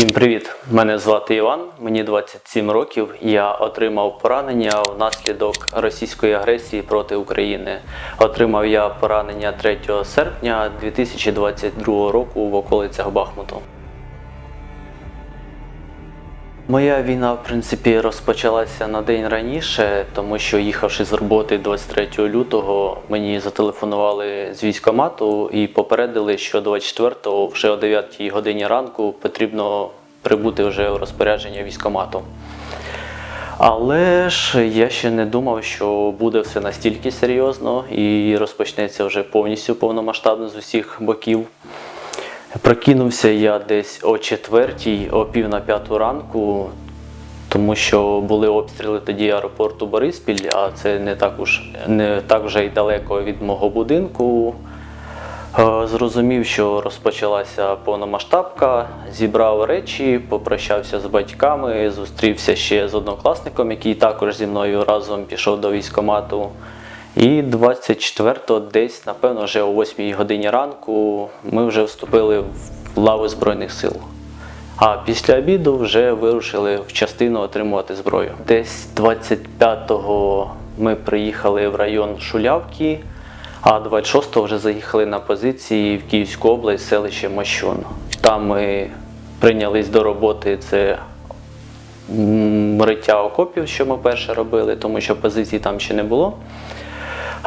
Всім привіт! Мене звати Іван, мені 27 років. Я отримав поранення внаслідок російської агресії проти України. Отримав я поранення 3 серпня 2022 року в околицях Бахмуту. Моя війна, в принципі, розпочалася на день раніше, тому що їхавши з роботи 23 лютого, мені зателефонували з військкомату і попередили, що 24-го вже о 9 годині ранку потрібно прибути вже в розпорядження військкомату. Але ж я ще не думав, що буде все настільки серйозно і розпочнеться вже повністю повномасштабно з усіх боків. Прокинувся я десь о четвертій, о пів на п'яту ранку, тому що були обстріли тоді аеропорту Бориспіль, а це не так уж не так вже й далеко від мого будинку. Е, Зрозумів, що розпочалася повномасштабка, зібрав речі, попрощався з батьками, зустрівся ще з однокласником, який також зі мною разом пішов до військкомату. І 24-го десь, напевно, вже о 8 годині ранку ми вже вступили в лави Збройних сил. А після обіду вже вирушили в частину отримувати зброю. Десь 25-го ми приїхали в район Шулявки, а 26-го вже заїхали на позиції в Київську область, селище Мощун. Там ми прийнялись до роботи. Це м, риття окопів, що ми перше робили, тому що позицій там ще не було.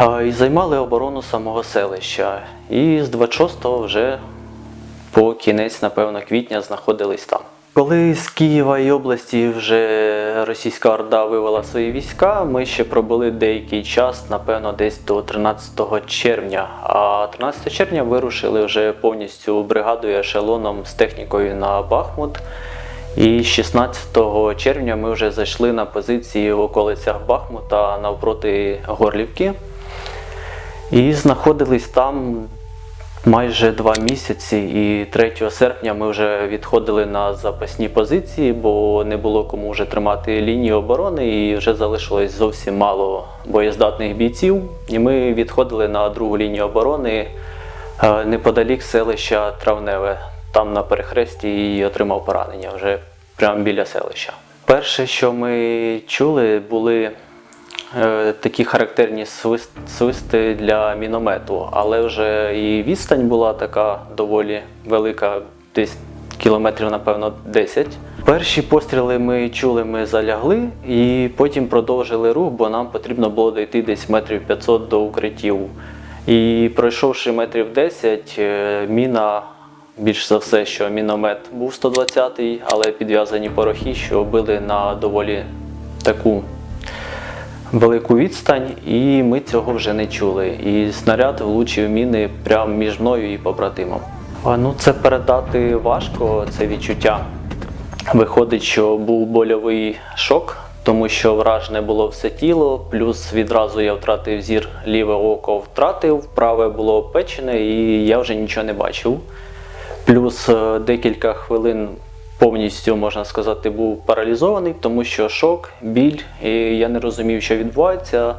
І займали оборону самого селища. І з 26-го вже по кінець, напевно, квітня знаходились там. Коли з Києва і області вже російська орда вивела свої війська, ми ще пробули деякий час, напевно, десь до 13 червня. А 13 червня вирушили вже повністю бригадою ешелоном з технікою на Бахмут. І 16 червня ми вже зайшли на позиції в околицях Бахмута навпроти Горлівки. І знаходились там майже два місяці. І 3 серпня ми вже відходили на запасні позиції, бо не було кому вже тримати лінію оборони, і вже залишилось зовсім мало боєздатних бійців. І ми відходили на другу лінію оборони е, неподалік селища Травневе. Там на перехресті і отримав поранення вже прямо біля селища. Перше, що ми чули, були такі характерні свист, свисти для міномету, але вже і відстань була така доволі велика, десь кілометрів, напевно, 10. Перші постріли ми чули, ми залягли і потім продовжили рух, бо нам потрібно було дойти десь метрів 500 до укриттів. І пройшовши метрів 10, е, міна, більш за все, що міномет був 120-й, але підв'язані порохи, що били на доволі таку велику відстань, і ми цього вже не чули. І снаряд влучив міни прямо між мною і побратимом. Ну, це передати важко, це відчуття. Виходить, що був больовий шок, тому що вражене було все тіло, плюс відразу я втратив зір, ліве око втратив, праве було печене, і я вже нічого не бачив. Плюс е, декілька хвилин повністю, можна сказати, був паралізований, тому що шок, біль, і я не розумів, що відбувається.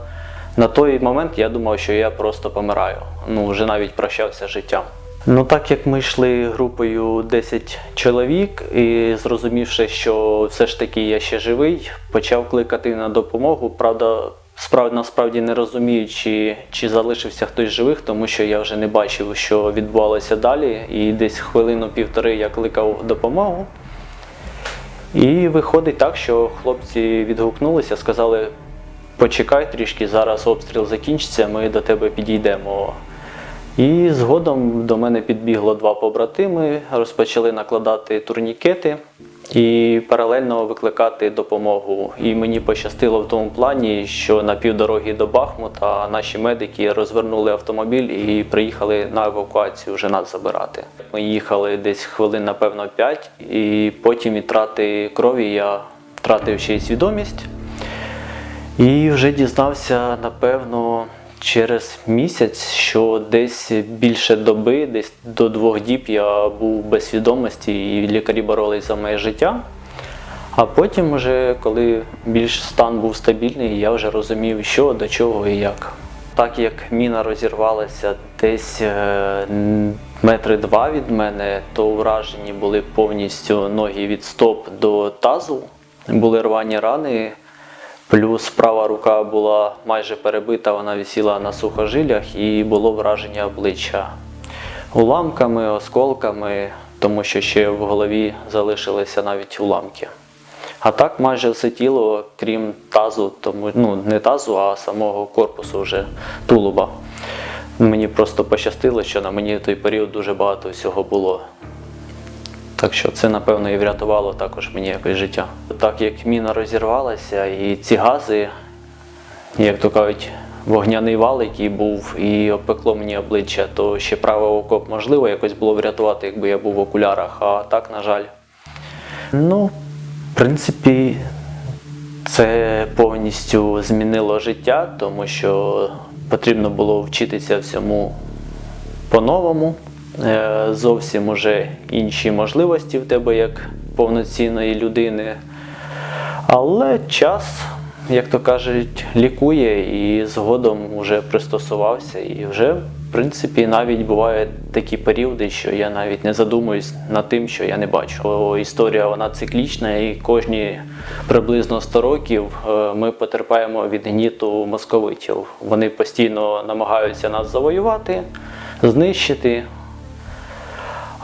На той момент я думав, що я просто помираю. Ну, вже навіть прощався життям. Ну, так як ми йшли групою 10 чоловік, і зрозумівши, що все ж таки я ще живий, почав кликати на допомогу. Правда, справді насправді не розуміючи, чи залишився хтось живих, тому що я вже не бачив, що відбувалося далі. І десь хвилину-півтори я кликав допомогу. І виходить так, що хлопці відгукнулися, сказали: почекай трішки, зараз обстріл закінчиться, ми до тебе підійдемо. І згодом до мене підбігло два побратими, розпочали накладати турнікети і паралельно викликати допомогу. І мені пощастило в тому плані, що на півдороги до Бахмута наші медики розвернули автомобіль і приїхали на евакуацію вже нас забирати. Ми їхали десь хвилин, напевно, 5, і потім від трати крові я втратив ще й свідомість. І вже дізнався, напевно, через місяць, що десь більше доби, десь до двох діб я був без свідомості, і лікарі боролись за моє життя. А потім, вже, коли більш стан був стабільний, я вже розумів, що до чого і як. Так як міна розірвалася десь е, метри два від мене, то вражені були повністю ноги від стоп до тазу. Були рвані рани, плюс права рука була майже перебита, вона висіла на сухожилях і було враження обличчя уламками, осколками, тому що ще в голові залишилися навіть уламки. А так майже все тіло, крім тазу, тому ну не тазу, а самого корпусу вже тулуба. Мені просто пощастило, що на мені той період дуже багато всього було. Так що це, напевно, і врятувало також мені якось життя. Так як міна розірвалася, і ці гази, як то кажуть, вогняний вал, який був, і опекло мені обличчя, то ще праве око б можливо якось було врятувати, якби я був в окулярах, а так, на жаль. Ну, в принципі, це повністю змінило життя, тому що потрібно було вчитися всьому по-новому. Е, Зовсім уже інші можливості в тебе як повноцінної людини. Але час, як то кажуть, лікує і згодом вже пристосувався. І вже, в принципі, навіть бувають такі періоди, що я навіть не задумуюсь над тим, що я не бачу. Історія вона циклічна, і кожні приблизно 100 років е, ми потерпаємо від гніту московитів. Вони постійно намагаються нас завоювати, знищити.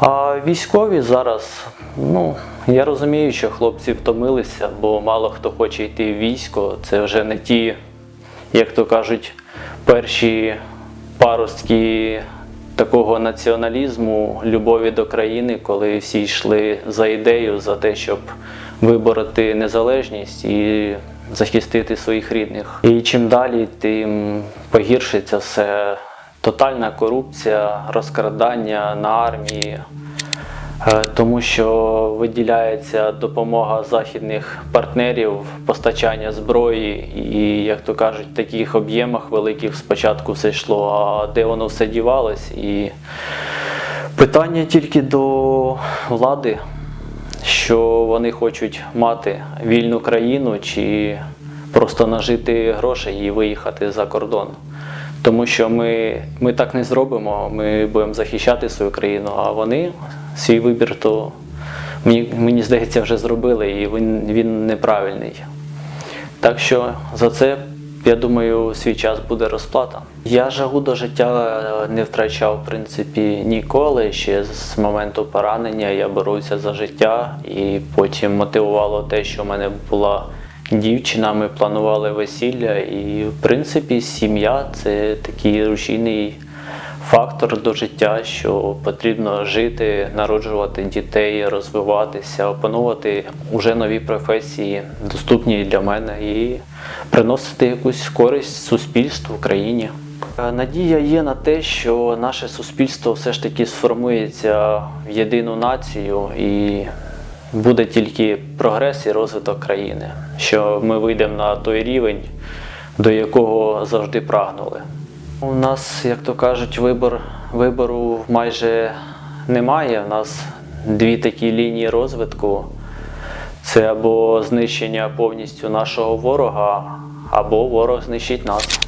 А військові зараз, ну я розумію, що хлопці втомилися, бо мало хто хоче йти в військо. Це вже не ті, як то кажуть, перші паростки такого націоналізму, любові до країни, коли всі йшли за ідею, за те, щоб вибороти незалежність і захистити своїх рідних. І чим далі, тим погіршиться все. Тотальна корупція, розкрадання на армії, Е, тому що виділяється допомога західних партнерів, постачання зброї, і, як то кажуть, в таких об'ємах великих спочатку все йшло, а де воно все дівалось. І питання тільки до влади, що вони хочуть мати вільну країну чи просто нажити грошей і виїхати за кордон. Тому що ми, ми так не зробимо, ми будемо захищати свою країну, а вони свій вибір, то мені, мені здається, вже зробили, і він, він неправильний. Так що за це, я думаю, свій час буде розплата. Я жагу до життя не втрачав, в принципі, ніколи. Ще з моменту поранення я боровся за життя, і потім мотивувало те, що в мене була дівчина, ми планували весілля, і в принципі сім'я це такий рушійний фактор до життя, що потрібно жити, народжувати дітей, розвиватися, опановувати уже нові професії, доступні для мене, і приносити якусь користь суспільству, країні. Е, Надія є на те, що наше суспільство все ж таки сформується в єдину націю і буде тільки прогрес і розвиток країни, що ми вийдемо на той рівень, до якого завжди прагнули. У нас, як то кажуть, вибор, вибору майже немає. У нас дві такі лінії розвитку. Це або знищення повністю нашого ворога, або ворог знищить нас.